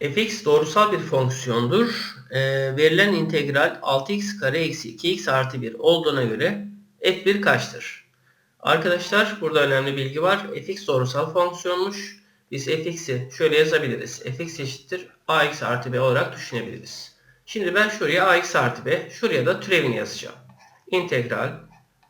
fx doğrusal bir fonksiyondur. E, verilen integral 6x kare eksi 2x artı 1 olduğuna göre f1 kaçtır? Arkadaşlar burada önemli bilgi var. fx doğrusal fonksiyonmuş. Biz fx'i şöyle yazabiliriz. fx eşittir ax artı b olarak düşünebiliriz. Şimdi ben şuraya ax artı b, şuraya da türevini yazacağım. İntegral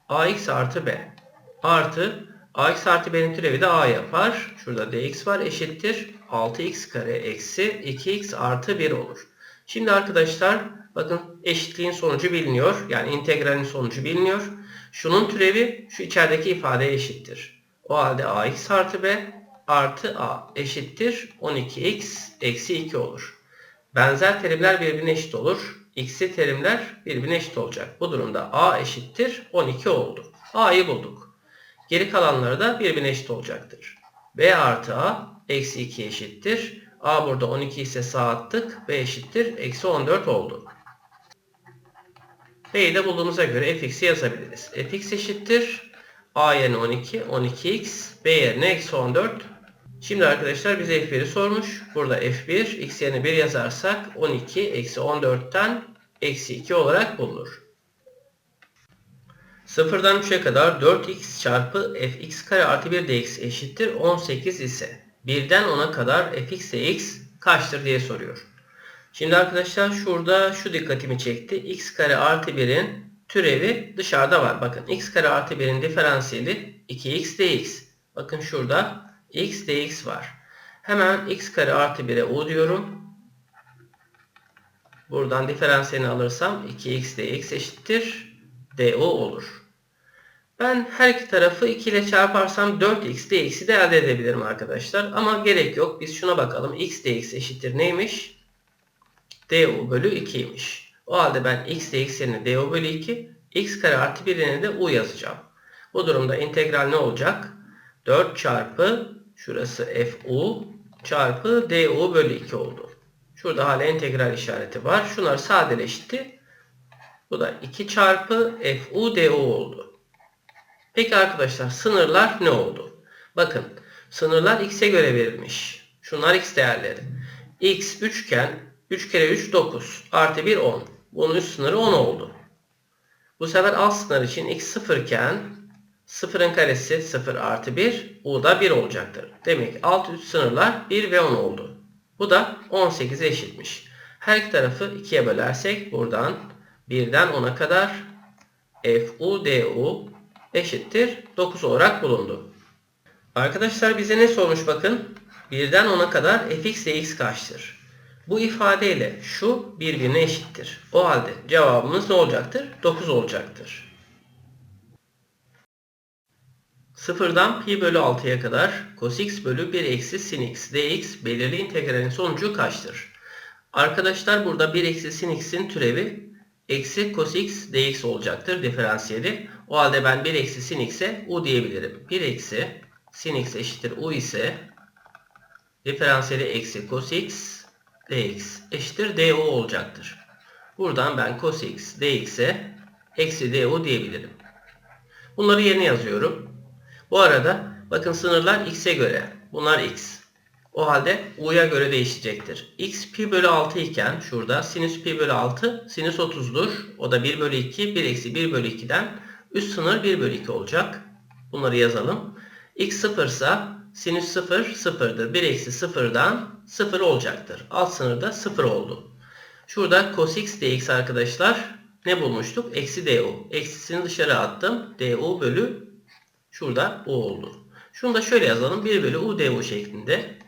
ax artı b artı ax artı b'nin türevi de a yapar. Şurada dx var eşittir 6x kare eksi 2x artı 1 olur. Şimdi arkadaşlar bakın eşitliğin sonucu biliniyor. Yani integralin sonucu biliniyor. Şunun türevi şu içerideki ifadeye eşittir. O halde ax artı b artı a eşittir 12x eksi 2 olur. Benzer terimler birbirine eşit olur. X'li terimler birbirine eşit olacak. Bu durumda a eşittir 12 oldu. a'yı bulduk. Geri kalanları da birbirine eşit olacaktır. b artı a eksi 2 eşittir. a burada 12 ise sağ attık. b eşittir eksi 14 oldu. b'yi de bulduğumuza göre fx'i yazabiliriz. fx eşittir a yerine 12, 12x, b yerine eksi 14, Şimdi arkadaşlar bize f1'i sormuş. Burada f1 x yerine 1 yazarsak 12 eksi 14'ten eksi 2 olarak bulunur. Sıfırdan 3'e kadar 4x çarpı fx kare artı 1 dx eşittir 18 ise 1'den 10'a kadar fx dx kaçtır diye soruyor. Şimdi arkadaşlar şurada şu dikkatimi çekti. x kare artı 1'in türevi dışarıda var. Bakın x kare artı 1'in diferansiyeli 2x dx. Bakın şurada x dx var. Hemen x kare artı 1'e u diyorum. Buradan diferansiyelini alırsam 2x dx eşittir du olur. Ben her iki tarafı 2 ile çarparsam 4x dx'i de elde edebilirim arkadaşlar. Ama gerek yok. Biz şuna bakalım. x dx eşittir neymiş? du bölü 2'ymiş. O halde ben x dx yerine du bölü 2, x kare artı 1 yerine de u yazacağım. Bu durumda integral ne olacak? 4 çarpı Şurası fu çarpı du bölü 2 oldu. Şurada hala integral işareti var. Şunlar sadeleşti. Bu da 2 çarpı fu du oldu. Peki arkadaşlar sınırlar ne oldu? Bakın sınırlar x'e göre verilmiş. Şunlar x değerleri. x 3 iken 3 kere 3 9 artı 1 10. Bunun üst sınırı 10 oldu. Bu sefer alt sınır için x 0 iken 0'ın karesi 0 artı 1. U da 1 olacaktır. Demek ki alt üst sınırlar 1 ve 10 oldu. Bu da 18'e eşitmiş. Her iki tarafı 2'ye bölersek buradan 1'den 10'a kadar FU DU eşittir 9 olarak bulundu. Arkadaşlar bize ne sormuş bakın. 1'den 10'a kadar fx dx kaçtır? Bu ifadeyle şu birbirine eşittir. O halde cevabımız ne olacaktır? 9 olacaktır. Sıfırdan pi bölü 6'ya kadar cos x bölü 1 eksi sin x dx belirli integralin sonucu kaçtır? Arkadaşlar burada 1 eksi sin x'in türevi eksi cos x dx olacaktır diferansiyeli. O halde ben 1 eksi sin x'e u diyebilirim. 1 eksi sin x eşittir u ise diferansiyeli eksi cos x dx eşittir du olacaktır. Buradan ben cos x dx'e eksi du diyebilirim. Bunları yerine yazıyorum. Bu arada bakın sınırlar x'e göre. Bunlar x. O halde u'ya göre değişecektir. x pi bölü 6 iken şurada sinüs pi bölü 6 sinüs 30'dur. O da 1 bölü 2 1 eksi 1 bölü 2'den üst sınır 1 bölü 2 olacak. Bunları yazalım. x 0 ise sinüs 0 0'dır. 1 eksi 0'dan 0 olacaktır. Alt sınırda 0 oldu. Şurada cos x dx arkadaşlar ne bulmuştuk? Eksi du. Eksisini dışarı attım. du bölü Şurada U oldu. Şunu da şöyle yazalım. 1 bölü U du şeklinde.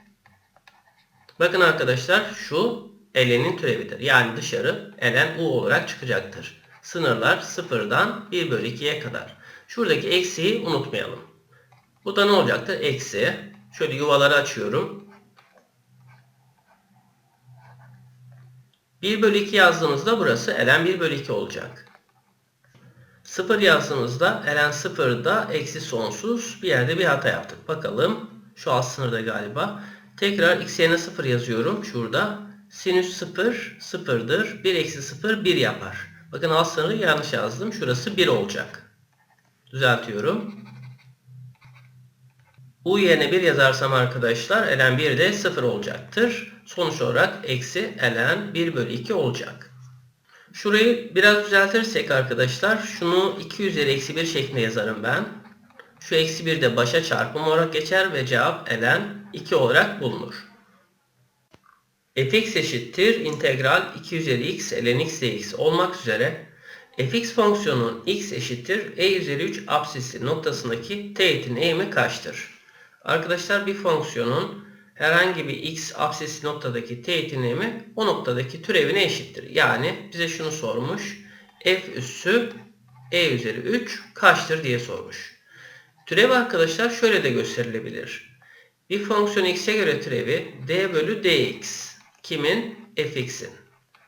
Bakın arkadaşlar şu ln'in türevidir. Yani dışarı ln U olarak çıkacaktır. Sınırlar 0'dan 1 bölü 2'ye kadar. Şuradaki eksiyi unutmayalım. Bu da ne olacaktır? Eksi. Şöyle yuvaları açıyorum. 1 bölü 2 yazdığımızda burası ln 1 bölü 2 olacak. 0 yazdığımızda ln 0'da eksi sonsuz bir yerde bir hata yaptık. Bakalım. Şu alt sınırda galiba. Tekrar x yerine 0 yazıyorum. Şurada. Sinüs 0 0'dır. 1 eksi 0 1 yapar. Bakın alt sınırı yanlış yazdım. Şurası 1 olacak. Düzeltiyorum. U yerine 1 yazarsam arkadaşlar ln 1 de 0 olacaktır. Sonuç olarak eksi ln 1 bölü 2 olacak. Şurayı biraz düzeltirsek arkadaşlar şunu 2 üzeri eksi 1 şeklinde yazarım ben. Şu eksi 1 de başa çarpım olarak geçer ve cevap ln 2 olarak bulunur. Fx eşittir integral 2 üzeri x ln x dx olmak üzere fx fonksiyonunun x eşittir e üzeri 3 absisi noktasındaki teğetin eğimi kaçtır? Arkadaşlar bir fonksiyonun herhangi bir x absisi noktadaki teğetin eğimi o noktadaki türevine eşittir. Yani bize şunu sormuş. f üssü e üzeri 3 kaçtır diye sormuş. Türev arkadaşlar şöyle de gösterilebilir. Bir fonksiyon x'e göre türevi d bölü dx. Kimin? fx'in.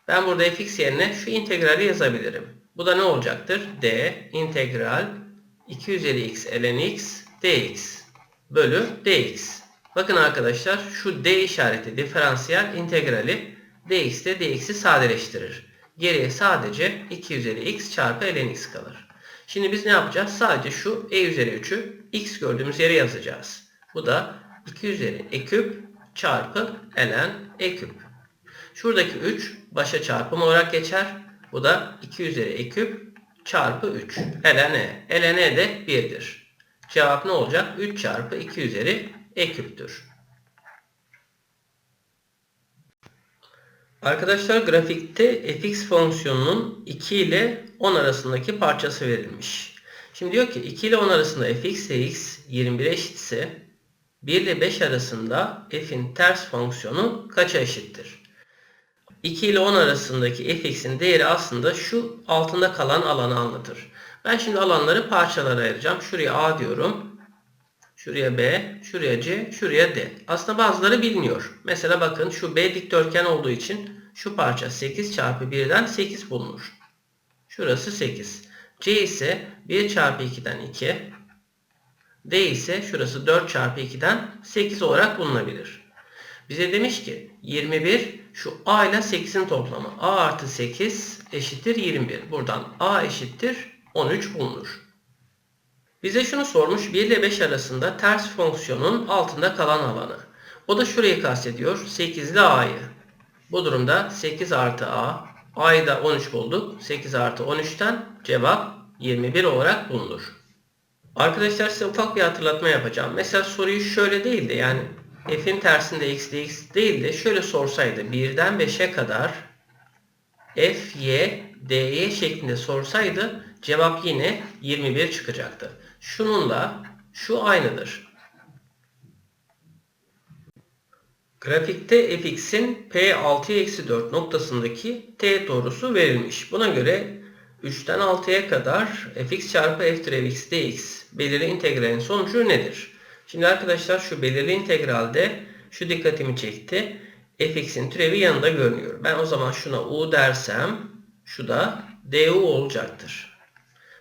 Ben burada fx yerine şu integrali yazabilirim. Bu da ne olacaktır? d integral 2 üzeri x ln x dx bölü dx. Bakın arkadaşlar şu d işareti diferansiyel integrali dx ile dx'i sadeleştirir. Geriye sadece 2 üzeri x çarpı ln x kalır. Şimdi biz ne yapacağız? Sadece şu e üzeri 3'ü x gördüğümüz yere yazacağız. Bu da 2 üzeri e küp çarpı ln e küp. Şuradaki 3 başa çarpım olarak geçer. Bu da 2 üzeri e küp çarpı 3. ln e. ln e de 1'dir. Cevap ne olacak? 3 çarpı 2 üzeri e küptür. Arkadaşlar grafikte fx fonksiyonunun 2 ile 10 arasındaki parçası verilmiş. Şimdi diyor ki 2 ile 10 arasında fx dx 21 eşitse 1 ile 5 arasında f'in ters fonksiyonu kaça eşittir? 2 ile 10 arasındaki fx'in değeri aslında şu altında kalan alanı anlatır. Ben şimdi alanları parçalara ayıracağım. Şuraya a diyorum. Şuraya B, şuraya C, şuraya D. Aslında bazıları bilmiyor. Mesela bakın şu B dikdörtgen olduğu için şu parça 8 çarpı 1'den 8 bulunur. Şurası 8. C ise 1 çarpı 2'den 2. D ise şurası 4 çarpı 2'den 8 olarak bulunabilir. Bize demiş ki 21 şu A ile 8'in toplamı. A artı 8 eşittir 21. Buradan A eşittir 13 bulunur. Bize şunu sormuş 1 ile 5 arasında ters fonksiyonun altında kalan alanı. O da şurayı kastediyor 8 ile A'yı. Bu durumda 8 artı A, A'yı da 13 bulduk. 8 artı 13'ten cevap 21 olarak bulunur. Arkadaşlar size ufak bir hatırlatma yapacağım. Mesela soruyu şöyle değil de yani f'in tersinde x dx değil de şöyle sorsaydı 1'den 5'e kadar f, y, dy şeklinde sorsaydı cevap yine 21 çıkacaktı. Şununla şu aynıdır. Grafikte fx'in p6-4 noktasındaki t doğrusu verilmiş. Buna göre 3'ten 6'ya kadar fx çarpı f türev dx belirli integralin sonucu nedir? Şimdi arkadaşlar şu belirli integralde şu dikkatimi çekti. fx'in türevi yanında görünüyor. Ben o zaman şuna u dersem şu da du olacaktır.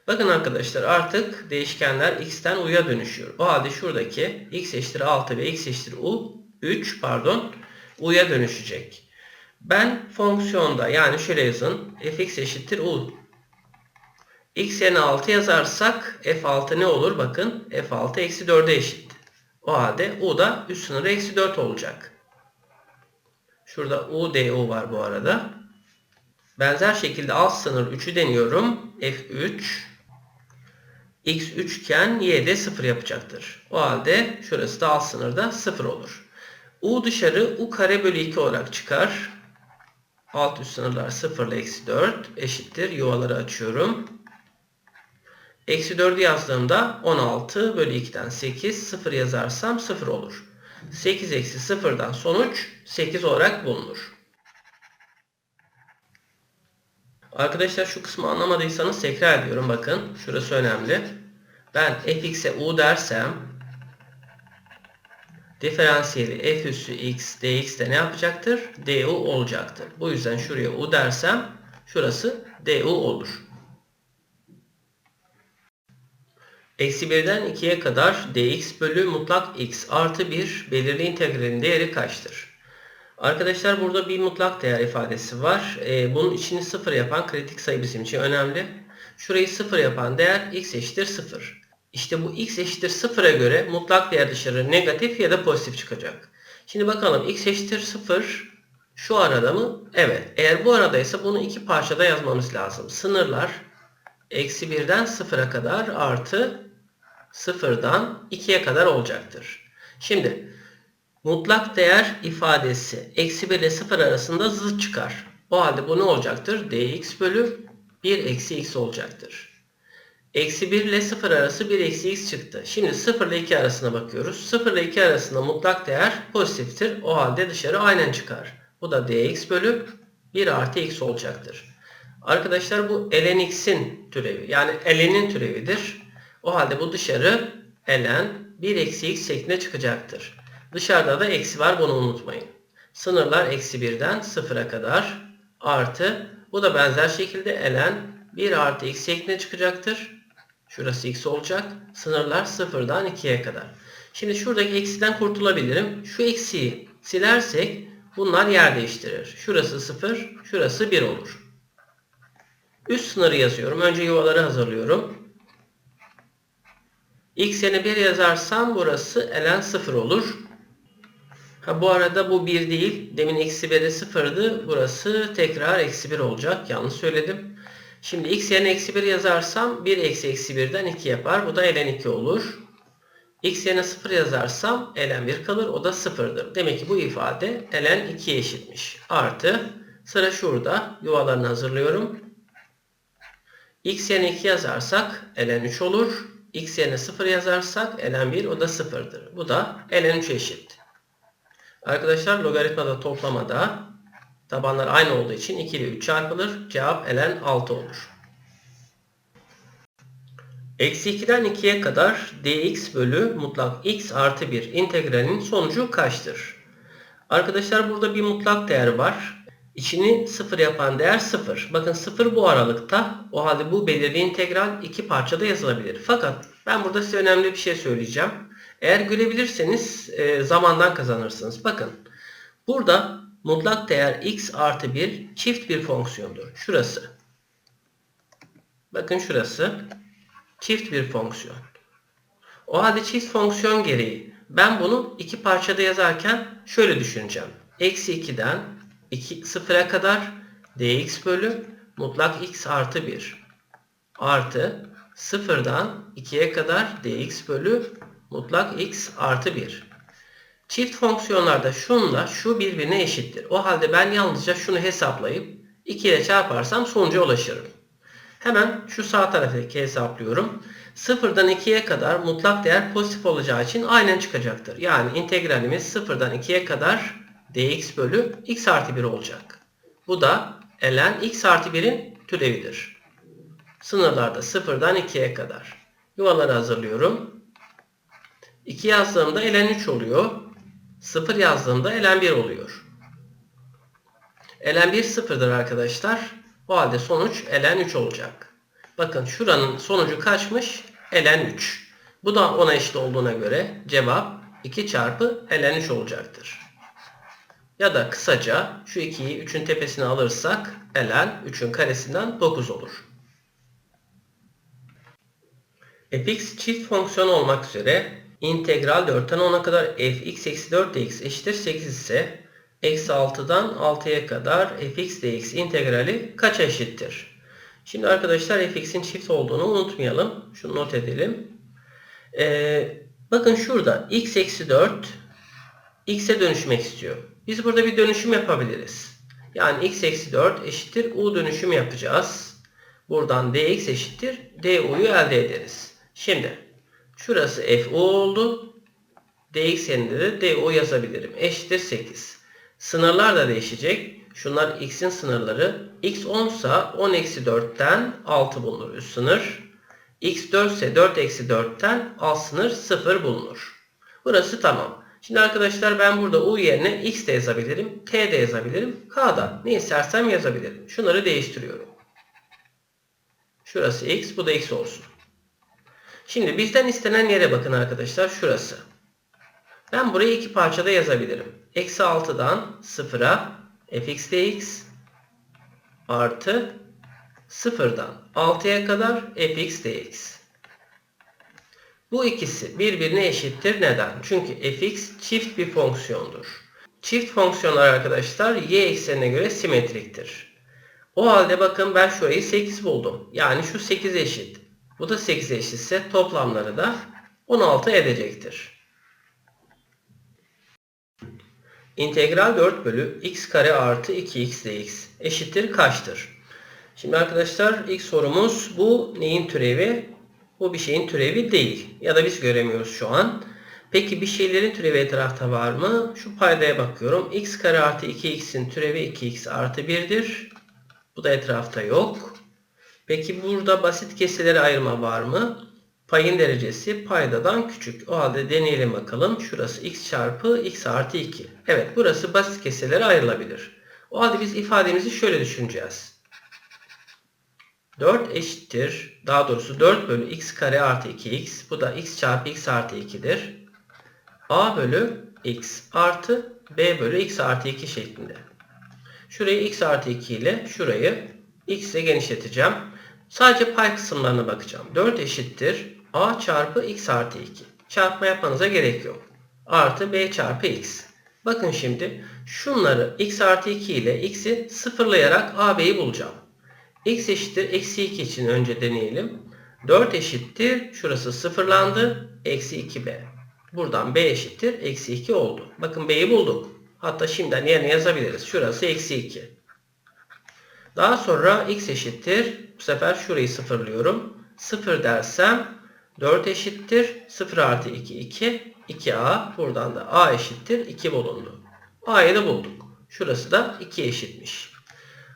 Bakın arkadaşlar artık değişkenler x'ten u'ya dönüşüyor. O halde şuradaki x eşittir 6 ve x eşittir u 3 pardon u'ya dönüşecek. Ben fonksiyonda yani şöyle yazın fx eşittir u. x yerine 6 yazarsak f6 ne olur? Bakın f6 eksi 4'e eşit. O halde u da üst sınırı eksi 4 olacak. Şurada u du var bu arada. Benzer şekilde alt sınır 3'ü deniyorum. f3 x 3 iken y de 0 yapacaktır. O halde şurası da alt sınırda 0 olur. u dışarı u kare bölü 2 olarak çıkar. Alt üst sınırlar 0 ile eksi 4 eşittir. Yuvaları açıyorum. Eksi 4'ü yazdığımda 16 bölü 2'den 8 0 yazarsam 0 olur. 8 eksi 0'dan sonuç 8 olarak bulunur. Arkadaşlar şu kısmı anlamadıysanız tekrar ediyorum. Bakın şurası önemli. Ben fx'e u dersem diferansiyeli f üssü x dx de ne yapacaktır? du olacaktır. Bu yüzden şuraya u dersem şurası du olur. Eksi 1'den 2'ye kadar dx bölü mutlak x artı 1 belirli integralin değeri kaçtır? Arkadaşlar burada bir mutlak değer ifadesi var. Ee, bunun içini 0 yapan kritik sayı bizim için önemli. Şurayı 0 yapan değer x eşittir 0. İşte bu x eşittir 0'a göre mutlak değer dışarı negatif ya da pozitif çıkacak. Şimdi bakalım x eşittir 0 şu arada mı? Evet. Eğer bu aradaysa bunu iki parçada yazmamız lazım. Sınırlar eksi 1'den 0'a kadar artı 0'dan 2'ye kadar olacaktır. Şimdi mutlak değer ifadesi eksi 1 ile 0 arasında zıt çıkar. O halde bu ne olacaktır? dx bölü 1 eksi x olacaktır. Eksi 1 ile 0 arası 1 eksi x çıktı. Şimdi 0 ile 2 arasına bakıyoruz. 0 ile 2 arasında mutlak değer pozitiftir. O halde dışarı aynen çıkar. Bu da dx bölü 1 artı x olacaktır. Arkadaşlar bu ln x'in türevi. Yani ln'in türevidir. O halde bu dışarı ln 1 eksi x şeklinde çıkacaktır. Dışarıda da eksi var bunu unutmayın. Sınırlar eksi 1'den 0'a kadar artı bu da benzer şekilde ln 1 artı x şeklinde çıkacaktır. Şurası x olacak. Sınırlar 0'dan 2'ye kadar. Şimdi şuradaki eksiden kurtulabilirim. Şu eksiyi silersek bunlar yer değiştirir. Şurası 0, şurası 1 olur. Üst sınırı yazıyorum. Önce yuvaları hazırlıyorum. X yerine 1 yazarsam burası ln 0 olur. Ha, bu arada bu 1 değil. Demin eksi 1'de 0'dı. Burası tekrar eksi 1 olacak. Yanlış söyledim. Şimdi x yerine eksi 1 yazarsam 1 eksi eksi 1'den 2 yapar. Bu da ln 2 olur. x yerine 0 yazarsam ln 1 kalır. O da 0'dır. Demek ki bu ifade ln 2'ye eşitmiş. Artı sıra şurada. Yuvalarını hazırlıyorum. x yerine 2 yazarsak ln 3 olur. X yerine 0 yazarsak ln 1 o da 0'dır. Bu da ln 3 eşit. Arkadaşlar logaritmada toplamada tabanlar aynı olduğu için 2 ile 3 çarpılır. Cevap ln 6 olur. Eksi 2'den 2'ye kadar dx bölü mutlak x artı 1 integralinin sonucu kaçtır? Arkadaşlar burada bir mutlak değer var. İçini 0 yapan değer 0. Bakın 0 bu aralıkta. O halde bu belirli integral iki parçada yazılabilir. Fakat ben burada size önemli bir şey söyleyeceğim. Eğer görebilirseniz e, zamandan kazanırsınız. Bakın burada mutlak değer x artı 1 çift bir fonksiyondur. Şurası. Bakın şurası çift bir fonksiyon. O halde çift fonksiyon gereği ben bunu iki parçada yazarken şöyle düşüneceğim. Eksi 2'den 2, 0'a kadar dx bölü mutlak x artı 1 artı 0'dan 2'ye kadar dx bölü mutlak x artı 1. Çift fonksiyonlarda şunla şu birbirine eşittir. O halde ben yalnızca şunu hesaplayıp 2 ile çarparsam sonuca ulaşırım. Hemen şu sağ taraftaki hesaplıyorum. 0'dan 2'ye kadar mutlak değer pozitif olacağı için aynen çıkacaktır. Yani integralimiz 0'dan 2'ye kadar dx bölü x artı 1 olacak. Bu da ln x artı 1'in türevidir. Sınırlarda 0'dan 2'ye kadar. Yuvaları hazırlıyorum. 2 yazdığımda ln 3 oluyor. 0 yazdığımda ln 1 oluyor. ln 1 sıfırdır arkadaşlar. O halde sonuç ln 3 olacak. Bakın şuranın sonucu kaçmış? ln 3. Bu da ona eşit olduğuna göre cevap 2 çarpı ln 3 olacaktır. Ya da kısaca şu 2'yi 3'ün tepesine alırsak ln 3'ün karesinden 9 olur. fx çift fonksiyon olmak üzere integral 4'ten 10'a kadar fx eksi 4 dx eşittir 8 ise eksi 6'dan 6'ya kadar fx dx integrali kaça eşittir? Şimdi arkadaşlar fx'in çift olduğunu unutmayalım. Şunu not edelim. Ee, bakın şurada x eksi 4 x'e dönüşmek istiyor. Biz burada bir dönüşüm yapabiliriz. Yani x eksi 4 eşittir u dönüşümü yapacağız. Buradan dx eşittir du'yu elde ederiz. Şimdi şurası fu oldu. dx yerine de du yazabilirim. Eşittir 8. Sınırlar da değişecek. Şunlar x'in sınırları. x 10 ise 10 eksi 4'ten 6 bulunur üst sınır. x 4 ise 4 eksi 4'ten alt sınır 0 bulunur. Burası tamam. Şimdi arkadaşlar ben burada u yerine x de yazabilirim. t de yazabilirim. k da ne istersem yazabilirim. Şunları değiştiriyorum. Şurası x bu da x olsun. Şimdi bizden istenen yere bakın arkadaşlar. Şurası. Ben burayı iki parçada yazabilirim. Eksi 6'dan 0'a fx dx artı 0'dan 6'ya kadar fx dx. Bu ikisi birbirine eşittir. Neden? Çünkü fx çift bir fonksiyondur. Çift fonksiyonlar arkadaşlar y eksenine göre simetriktir. O halde bakın ben şurayı 8 buldum. Yani şu 8 eşit. Bu da 8 eşitse toplamları da 16 edecektir. İntegral 4 bölü x kare artı 2x dx eşittir kaçtır? Şimdi arkadaşlar ilk sorumuz bu neyin türevi? Bu bir şeyin türevi değil. Ya da biz göremiyoruz şu an. Peki bir şeylerin türevi etrafta var mı? Şu paydaya bakıyorum. x kare artı 2x'in türevi 2x artı 1'dir. Bu da etrafta yok. Peki burada basit kesirleri ayırma var mı? Payın derecesi paydadan küçük. O halde deneyelim bakalım. Şurası x çarpı x artı 2. Evet burası basit kesirlere ayrılabilir. O halde biz ifademizi şöyle düşüneceğiz. 4 eşittir. Daha doğrusu 4 bölü x kare artı 2x. Bu da x çarpı x artı 2'dir. a bölü x artı b bölü x artı 2 şeklinde. Şurayı x artı 2 ile şurayı x ile genişleteceğim. Sadece pay kısımlarına bakacağım. 4 eşittir. a çarpı x artı 2. Çarpma yapmanıza gerek yok. Artı b çarpı x. Bakın şimdi şunları x artı 2 ile x'i sıfırlayarak ab'yi bulacağım. X eşittir eksi 2 için önce deneyelim. 4 eşittir. Şurası sıfırlandı. Eksi 2b. Buradan b eşittir. Eksi 2 oldu. Bakın b'yi bulduk. Hatta şimdiden yerine yazabiliriz. Şurası eksi 2. Daha sonra x eşittir. Bu sefer şurayı sıfırlıyorum. 0 dersem 4 eşittir. 0 artı 2 2. 2a. Buradan da a eşittir. 2 bulundu. a'yı da bulduk. Şurası da 2 eşitmiş.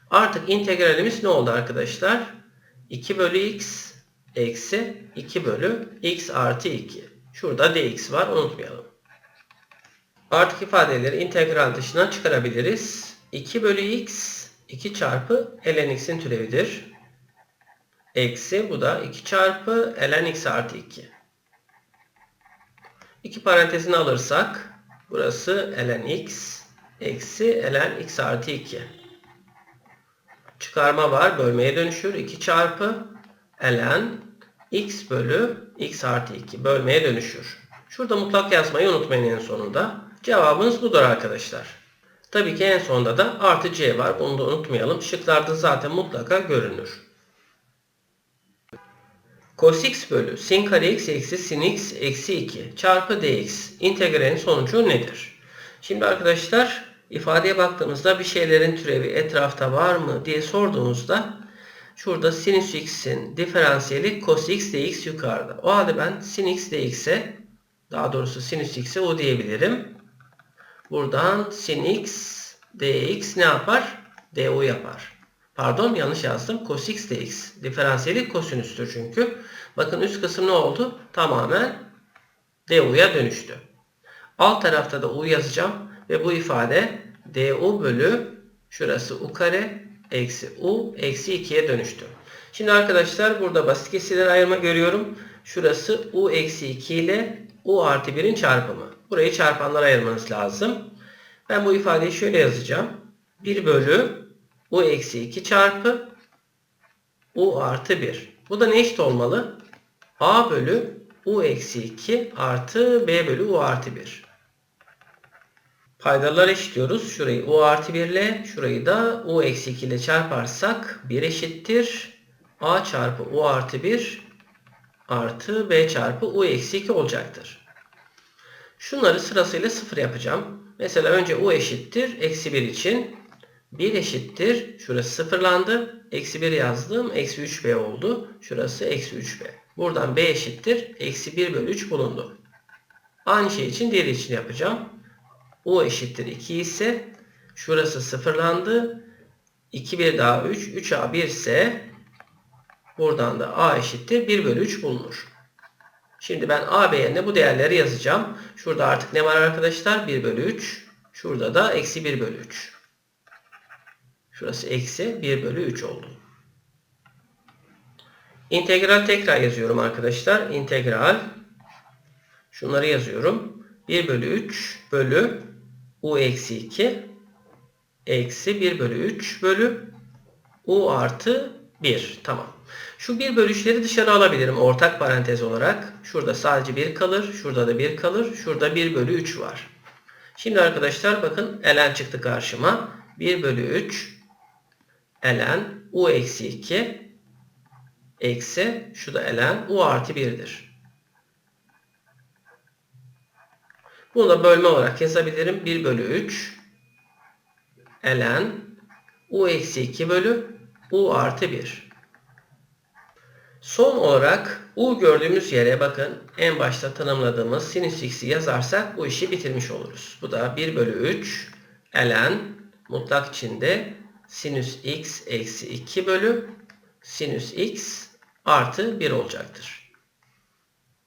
Artık integralimiz ne oldu arkadaşlar? 2 bölü x eksi 2 bölü x artı 2. Şurada dx var unutmayalım. Artık ifadeleri integral dışına çıkarabiliriz. 2 bölü x 2 çarpı ln x'in türevidir. Eksi bu da 2 çarpı ln x artı 2. İki parantezini alırsak burası ln x eksi ln x artı 2. Çıkarma var. Bölmeye dönüşür. 2 çarpı ln x bölü x artı 2 bölmeye dönüşür. Şurada mutlak yazmayı unutmayın en sonunda. Cevabınız budur arkadaşlar. Tabii ki en sonunda da artı c var. Bunu da unutmayalım. Şıklarda zaten mutlaka görünür. Cos x bölü sin kare x eksi sin x eksi 2 çarpı dx integralin sonucu nedir? Şimdi arkadaşlar ifadeye baktığımızda bir şeylerin türevi etrafta var mı diye sorduğumuzda şurada sinüs x'in diferansiyeli cos x dx yukarıda. O halde ben sin x dx'e daha doğrusu sinüs x'e o diyebilirim. Buradan sin x dx ne yapar? du yapar. Pardon yanlış yazdım. Cos x dx. Diferansiyeli kosinüstür çünkü. Bakın üst kısım ne oldu? Tamamen du'ya dönüştü. Alt tarafta da u yazacağım. Ve bu ifade du bölü şurası u kare eksi u eksi 2'ye dönüştü. Şimdi arkadaşlar burada basit kesirleri ayırma görüyorum. Şurası u eksi 2 ile u artı 1'in çarpımı. Burayı çarpanlara ayırmanız lazım. Ben bu ifadeyi şöyle yazacağım. 1 bölü u eksi 2 çarpı u artı 1. Bu da ne eşit olmalı? a bölü u eksi 2 artı b bölü u artı 1. Paydalar eşitliyoruz. Şurayı u artı 1 ile şurayı da u eksi 2 ile çarparsak 1 eşittir. a çarpı u artı 1 artı b çarpı u eksi 2 olacaktır. Şunları sırasıyla 0 yapacağım. Mesela önce u eşittir. Eksi 1 için 1 eşittir. Şurası sıfırlandı. Eksi 1 yazdım. Eksi 3b oldu. Şurası eksi 3b. Buradan b eşittir. Eksi 1 bölü 3 bulundu. Aynı şey için diğeri için yapacağım. U eşittir 2 ise şurası sıfırlandı. 2 1 daha 3. 3a 1 ise buradan da a eşittir 1 bölü 3 bulunur. Şimdi ben a, b yerine bu değerleri yazacağım. Şurada artık ne var arkadaşlar? 1 bölü 3. Şurada da eksi 1 bölü 3. Şurası eksi 1 bölü 3 oldu. İntegral tekrar yazıyorum arkadaşlar. İntegral. Şunları yazıyorum. 1 bölü 3 bölü u eksi 2 eksi 1 bölü 3 bölü u artı 1. Tamam. Şu 1 bölü 3'leri dışarı alabilirim ortak parantez olarak. Şurada sadece 1 kalır. Şurada da 1 kalır. Şurada 1 bölü 3 var. Şimdi arkadaşlar bakın ln çıktı karşıma. 1 bölü 3 ln u eksi 2 eksi şu da ln u artı 1'dir. Bunu da bölme olarak yazabilirim. 1 bölü 3 ln u eksi 2 bölü u artı 1. Son olarak u gördüğümüz yere bakın en başta tanımladığımız sinüs x'i yazarsak bu işi bitirmiş oluruz. Bu da 1 bölü 3 ln mutlak içinde sinüs x eksi 2 bölü sinüs x artı 1 olacaktır.